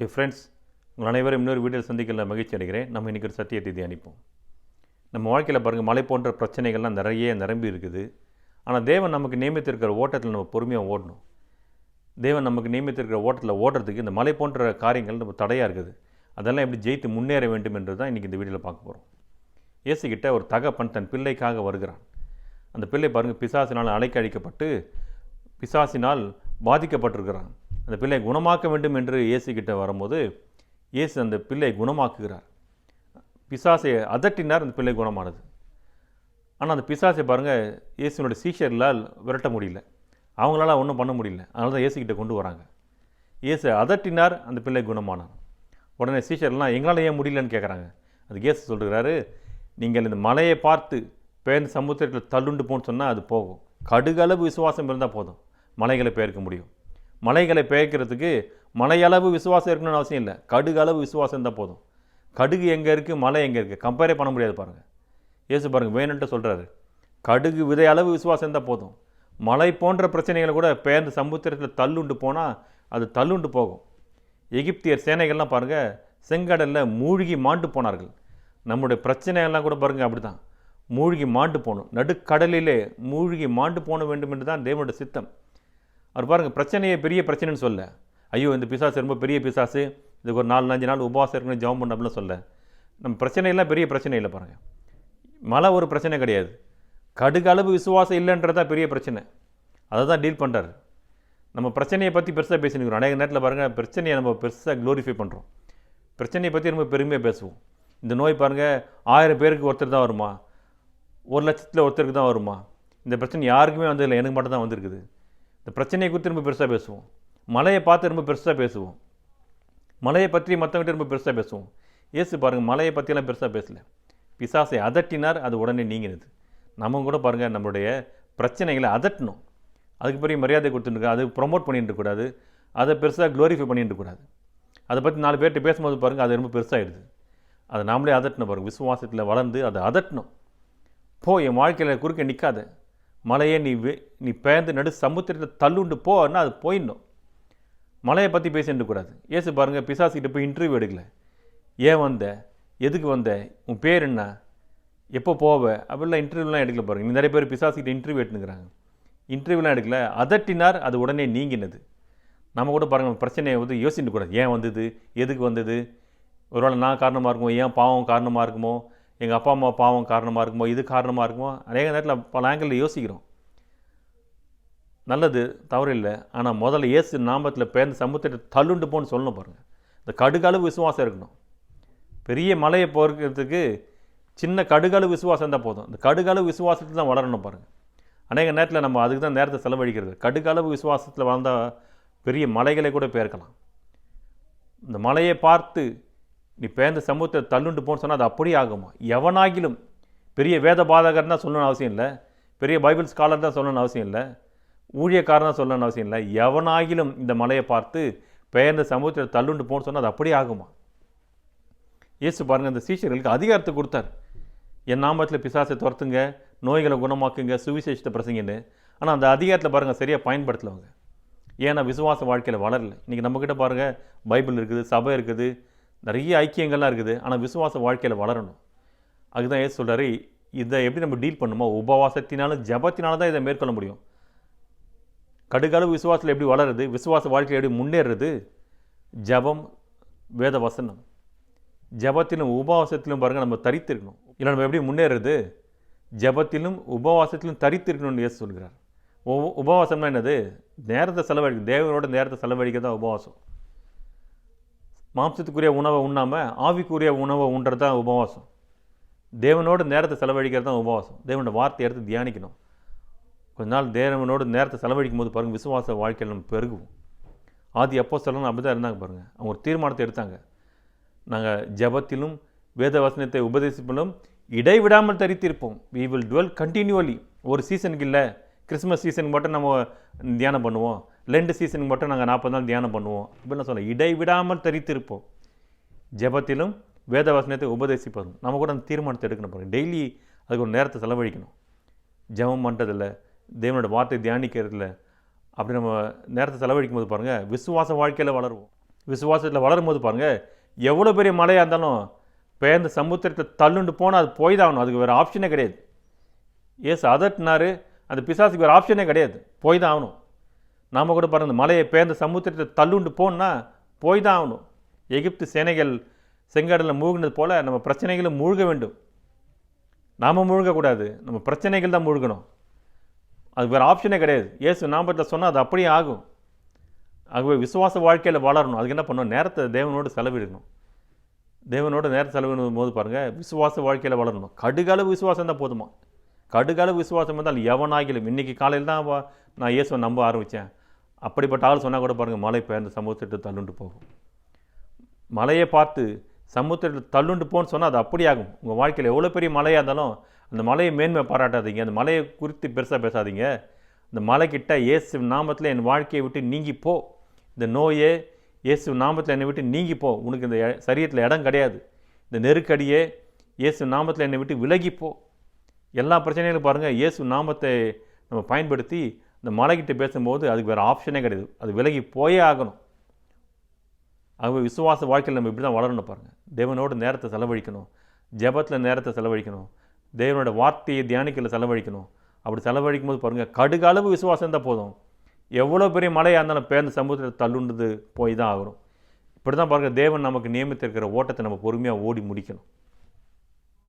D friends உங்கள் அனைவரும் இன்னொரு வீடியோவில் சந்திக்கல மகிழ்ச்சி அடைகிறேன். நம்ம இன்றைக்கி ஒரு சத்தியத்தை தியானிப்போம் நம்ம வாழ்க்கையில் பாருங்கள் மலை போன்ற பிரச்சனைகள்லாம் நிறைய நிரம்பி இருக்குது. ஆனால் தேவன் நமக்கு நியமித்திருக்கிற ஓட்டத்தில் நம்ம பொறுமையாக ஓடணும். தேவன் நமக்கு நியமித்திருக்கிற ஓட்டத்தில் ஓடுறதுக்கு இந்த மலை போன்ற காரியங்கள் நம்ம தடையாக இருக்குது. அதெல்லாம் எப்படி ஜெயித்து முன்னேற வேண்டும் என்று தான் இன்றைக்கி இந்த வீடியோவில் பார்க்க போகிறோம் இயேசுகிட்ட ஒரு தகப்பன் தன் பிள்ளைக்காக வருகிறான். அந்த பிள்ளை பாருங்கள் பிசாசினால் அழைக்க அழிக்கப்பட்டு பிசாசினால் பாதிக்கப்பட்டிருக்கிறான். அந்த பிள்ளை குணமாக்க வேண்டும் என்று இயேசுகிட்ட வரும்போது இயேசு அந்த பிள்ளை குணமாக்குகிறார். பிசாசை அதட்டினார் அந்த பிள்ளை குணமானது. ஆனால் அந்த பிசாசை பாருங்கள் இயேசுனுடைய சீஷர்களால் விரட்ட முடியல. அவங்களால ஒன்றும் பண்ண முடியல. அதனால தான் இயேசுக்கிட்ட கொண்டு வராங்க. இயேசு அதட்டினார் அந்த பிள்ளை குணமானார் உடனே சீஷர்லாம் எங்களால் ஏன் முடியலன்னு கேட்குறாங்க அதுக்கு இயேசு சொல்கிறாரு நீங்கள் இந்த மலையை பார்த்து பெயர்ந்து சமுத்திரத்தில் தள்ளுண்டு போன்னு சொன்னால் அது போகும். கடுகளவு விசுவாசம் இருந்தால் போதும். மலைகளை பெயர்க்க முடியும். மலைகளை பெயர்க்கிறதுக்கு மலையளவு விசுவாசம் இருக்கணும்னு அவசியம் இல்லை. கடுகு அளவு விசுவாசம் இருந்தால் போதும். கடுகு எங்கே இருக்குது மலை எங்கே இருக்குது கம்பேரே பண்ண முடியாது பாருங்கள் ஏசு பாருங்கள் வேணுன்ட்டு சொல்கிறாரு கடுகு விதை அளவு விசுவாசம் இருந்தால் போதும். மலை போன்ற பிரச்சனைகளை கூட பெயர்ந்து சமுத்திரத்தில் தள்ளுண்டு போனால் அது தள்ளுண்டு போகும். எகிப்தியர் சேனைகள்லாம் பாருங்கள் செங்கடலில் மூழ்கி மாண்டு போனார்கள். நம்முடைய பிரச்சனைகள்லாம் கூட பாருங்கள் அப்படி தான் மூழ்கி மாண்டு போகணும். நடுக்கடலிலே மூழ்கி மாண்டு போன வேண்டும் என்று தான் தேவனுடைய சித்தம். அவர் பாருங்கள் பிரச்சனையை பெரிய பிரச்சனைன்னு சொல்ல. ஐயோ இந்த பிசாசு ரொம்ப பெரிய பிசாசு இதுக்கு ஒரு நாலு அஞ்சு நாள் உபவாசம் இருக்கணும் ஜெபம் பண்ண அப்படிலாம் சொல்ல. நம்ம பிரச்சனையெல்லாம் பெரிய பிரச்சனை இல்லை பாருங்கள் மழை ஒரு பிரச்சனை கிடையாது. கடுகு அளவு விசுவாசம் இல்லைன்றதா பெரிய பிரச்சனை. அதை தான் டீல் பண்ணுறாரு நம்ம பிரச்சனையை பற்றி பெருசாக பேசினுக்கிறோம். அநேக நேரத்தில் பாருங்கள் பிரச்சனையை நம்ம பெருசாக க்ளோரிஃபை பண்ணுறோம் பிரச்சனையை பற்றி ரொம்ப பெருமையாக பேசுவோம். இந்த நோய் பாருங்கள் ஆயிரம் பேருக்கு ஒருத்தர் தான் வருமா? ஒரு லட்சத்தில் ஒருத்தருக்கு தான் வருமா? இந்த பிரச்சனை யாருக்குமே வந்ததில்லை. எனக்கு மட்டும் தான் வந்திருக்குது. இந்த பிரச்சனையை குறித்து ரொம்ப பெருசாக பேசுவோம். மலையை பார்த்து ரொம்ப பெருசாக பேசுவோம். மலையை பற்றி மற்றவங்கிட்ட ரொம்ப பெருசாக பேசுவோம். ஏசு பாருங்கள் மலையை பற்றியெல்லாம் பெருசாக பேசல. பிசாசை அதட்டினார் அது உடனே நீங்கினது. நம்ம கூட பாருங்கள் நம்மளுடைய பிரச்சனைகளை அதட்டணும். அதுக்கு பெரிய மரியாதை கொடுத்துட்டு அது ப்ரொமோட் பண்ணிட்டு கூடாது அதை பெருசாக க்ளோரிஃபை பண்ணிட்டு கூடாது அதை பற்றி நாலு பேர்கிட்ட பேசும்போது பாருங்கள் அது ரொம்ப பெருசாகிடுது அதை நாமளே அதட்டணும் பாருங்கள் விசுவாசத்தில் வளர்ந்து அதை அதட்டணும். போ என் வாழ்க்கையில் குறுக்க நிற்காத மலையை நீ வே நீ பேர்ந்து நடு சமுத்திரத்தை தள்ளுண்டு போன்னா அது போயிடணும். மலையை பற்றி பேசிட்டு கூடாது. ஏசு பாருங்கள் பிசாசிக்கிட்ட போய் இன்டர்வியூ எடுக்கல. ஏன் வந்த? எதுக்கு வந்த? உன் பேர் என்ன? எப்போ போவ? அப்படிலாம் இன்டர்வியூலாம் எடுக்கல பாருங்கள் நிறைய பேர் பிசாசிக்கிட்ட இன்டர்வியூ எடுத்துக்கிறாங்க. இன்டர்வியூலாம் எடுக்கல. அதட்டினார் அது உடனே நீங்கினது. நம்ம கூட பாருங்கள் பிரச்சனையை வந்து யோசிச்சுட்டு கூடாது. ஏன் வந்தது? எதுக்கு வந்தது? ஒருவேளை நான் காரணமாக இருக்குமோ? ஏன் பாவம் காரணமாக இருக்குமோ? எங்கள் அப்பா அம்மா பாவம் காரணமாக இருக்குமோ இது காரணமாக இருக்குமோ அநேக நேரத்தில் பல ஆங்கிளில் யோசிக்கிறோம். நல்லது தவறு இல்லை. ஆனால் முதல்ல இயேசு நாமத்தில் பேர்ந்து சமுத்திரத்தை தள்ளுண்டு போன்னு சொல்லணும் பாருங்கள் இந்த கடுகளவு விசுவாசம் இருக்கணும். பெரிய மலையை போகிறதுக்கு சின்ன கடுகளவு விசுவாசம் தான் போதும். இந்த கடுகளவு விசுவாசத்தில் தான் வளரணும் பாருங்கள் அநேக நேரத்தில் நம்ம அதுக்கு தான் நேரத்தை செலவழிக்கிறது. கடுகளவு விசுவாசத்தில் வளர்ந்தால் பெரிய மலைகளை கூட பெயர்க்கலாம். இந்த மலையை பார்த்து நீ பேர்ந்த சமூகத்தை தள்ளுண்டு போன்னு சொன்னால் அது அப்படியே ஆகுமா? எவனாகிலும் பெரிய வேத பாதகர் தான் சொல்லணும்னு அவசியம் இல்லை. பெரிய பைபிள் ஸ்காலர் தான் சொல்லணும்னு அவசியம் இல்லை. ஊழியக்காரன் தான் சொல்லணும்னு அவசியம் இல்லை. எவனாகிலும் இந்த மலையை பார்த்து பெயர்ந்த சமூகத்தில் தள்ளுண்டு போன்னு சொன்னால் அது அப்படியே ஆகுமா? இயேசு பாருங்கள் இந்த சீஷர்களுக்கு அதிகாரத்தை கொடுத்தார். என் நாமத்தில் பிசாசை துரத்துங்க நோய்களை குணமாக்குங்க சுவிசேஷத்தை பிரசங்கன்னு. ஆனால் அந்த அதிகாரத்தில் பாருங்கள் சரியாக பயன்படுத்தலவங்க ஏன்னா விசுவாச வாழ்க்கையில் வளரல. இன்றைக்கி நம்மக்கிட்ட பாருங்கள் பைபிள் இருக்குது சபை இருக்குது நிறைய ஐக்கியங்கள்லாம் இருக்குது ஆனால் விசுவாச வாழ்க்கையில் வளரணும். அதுதான் ஏசு சொல்கிறாரு இதை எப்படி நம்ம டீல் பண்ணுமோ உபவாசத்தினாலும் ஜபத்தினால தான் இதை மேற்கொள்ள முடியும். கடுகளவு விசுவாசத்தில் எப்படி வளருது விசுவாச வாழ்க்கையில் எப்படி முன்னேறுறது? ஜபம் வேத வசனம் ஜபத்திலும் உபவாசத்திலும் பாருங்கள் நம்ம தரித்திருக்கணும். இல்லை நம்ம எப்படி முன்னேறது ஜபத்திலும் உபவாசத்திலும் தரித்திருக்கணும்னு ஏசு சொல்கிறார். உ உபவாசம்னா என்னது? நேரத்தை செலவழிக்க தேவனோட நேரத்தை செலவழிக்க தான் உபவாசம். மாம்சத்துக்குரிய உணவை உண்ணாமல் ஆவிக்குரிய உணவை உண்றது தான் உபவாசம். தேவனோடு நேரத்தை செலவழிக்கிறது தான் உபவாசம். தேவனோட வார்த்தை எடுத்து தியானிக்கணும். கொஞ்ச நாள் தேவனோடு நேரத்தை செலவழிக்கும் போது பாருங்கள் விசுவாச வாழ்க்கையில் நம்ம பெருகுவோம். ஆதி அப்போ சொல்லணும் அப்படி தான் இருந்தாங்க பாருங்கள் அவங்க ஒரு தீர்மானத்தை எடுத்தாங்க. நாங்கள் ஜபத்திலும் வேத வசனத்தை உபதேசிப்பிலும் இடைவிடாமல் தரித்திருப்போம். வி வில் டுவெல் கண்டினியூவலி ஒரு சீசனுக்கு இல்லை கிறிஸ்மஸ் சீசனுக்கு மட்டும் நம்ம தியானம் பண்ணுவோம். லெண்டு சீசனுக்கு மட்டும் நாங்கள் நாற்பது நாள் தியானம் பண்ணுவோம். அப்படின்னு சொல்ல இடைவிடாமல் தரித்திருப்போம். ஜபத்திலும் வேத வசனத்தை உபதேசிப்பதும். நம்ம கூட அந்த தீர்மானத்தை எடுக்கணும் பாருங்கள் டெய்லி அதுக்கு ஒரு நேரத்தை செலவழிக்கணும். ஜபம் பண்ணுறதில்ல தேவனோட வார்த்தை தியானிக்கிறதில்ல அப்படி நம்ம நேரத்தை செலவழிக்கும் போது பாருங்கள் விசுவாச வாழ்க்கையில் வளருவோம். விசுவாசத்தில் வளரும் போது பாருங்கள் எவ்வளோ பெரிய மழையாக இருந்தாலும் பெயர்ந்த சமுத்திரத்தை தள்ளுண்டு போனால் அது போய் தான் ஆகணும் அதுக்கு வேறு ஆப்ஷனே கிடையாது. ஏசு அதட்டினார் அந்த பிசாசுக்கு வேறு ஆப்ஷனே கிடையாது. போய் தான் ஆகணும் நாம் கூட பாருங்க மலையை பேர்ந்த சமுத்திரத்தை தள்ளுண்டு போன்னா போய் தான் ஆகணும் எகிப்து சேனைகள் செங்கடலில் மூழ்கினது போல் நம்ம பிரச்சனைகளும் மூழ்க வேண்டும். நாம் மூழ்கக்கூடாது நம்ம பிரச்சனைகள் தான் மூழ்கணும். அது வேறு ஆப்ஷனே கிடையாது. ஏசு நாமத்தில் சொன்னால் அது அப்படியே ஆகும். ஆகவே விசுவாச வாழ்க்கையில் வளரணும். அதுக்கு என்ன பண்ணணும்? நேரத்தை தேவனோடு செலவிடணும். தேவனோட நேரத்தை செலவிடும் போது பாருங்கள் விசுவாச வாழ்க்கையில் வளரணும். கடுகளவு விசுவாசம் தான் போதுமா? கடுகளவு விசுவாசம் இருந்தால் எவனாகிலும் இன்றைக்கி காலையில் தான் வா- நான் இயேசுவை நம்ப ஆரம்பித்தேன் அப்படிப்பட்ட ஆள் சொன்னால் கூட பாருங்கள் மழை பெயர்ந்து சமுத்திரத்தை தள்ளுண்டு போகும். மலையை பார்த்து சமுத்திரத்தில் தள்ளுண்டு போன்னு சொன்னால் அது அப்படி ஆகும் உங்கள் வாழ்க்கையில் எவ்வளோ பெரிய மலையாக இருந்தாலும் அந்த மலையை மேன்மை பாராட்டாதீங்க. அந்த மலையை குறித்து பெருசாக பேசாதீங்க. அந்த மலைக்கிட்ட இயேசு நாமத்தில் என் வாழ்க்கையை விட்டு நீங்கி போ. இந்த நோயே இயேசு நாமத்தில் என்னை விட்டு நீங்கி போ. உனக்கு இந்த சரீரத்தில் இடம் கிடையாது. இந்த நெருக்கடியே இயேசு நாமத்தில் என்னை விட்டு விலகி போ. எல்லா பிரச்சனைகளும் பாருங்கள் இயேசு நாமத்தை நம்ம பயன்படுத்தி இந்த மலைக்கிட்ட பேசும்போது அதுக்கு வேறு ஆப்ஷனே கிடையாது. அது விலகி போயே ஆகணும். ஆகவே விசுவாச வாழ்க்கையில் நம்ம இப்படி தான் வளரணும் பாருங்கள் தேவனோட நேரத்தை செலவழிக்கணும். ஜெபத்தில் நேரத்தை செலவழிக்கணும். தேவனோட வார்த்தையை தியானிக்கல செலவழிக்கணும். அப்படி செலவழிக்கும் போது பாருங்கள் கடுகளவு விசுவாசம் தான் போதும். எவ்வளோ பெரிய மழையாக இருந்தாலும் பேர்ந்த சமூகத்தில் தள்ளுண்டது போய் தான் ஆகணும். இப்படி தான் பாருங்கள் தேவன் நமக்கு நியமித்திருக்கிற ஓட்டத்தை நம்ம பொறுமையாக ஓடி முடிக்கணும்.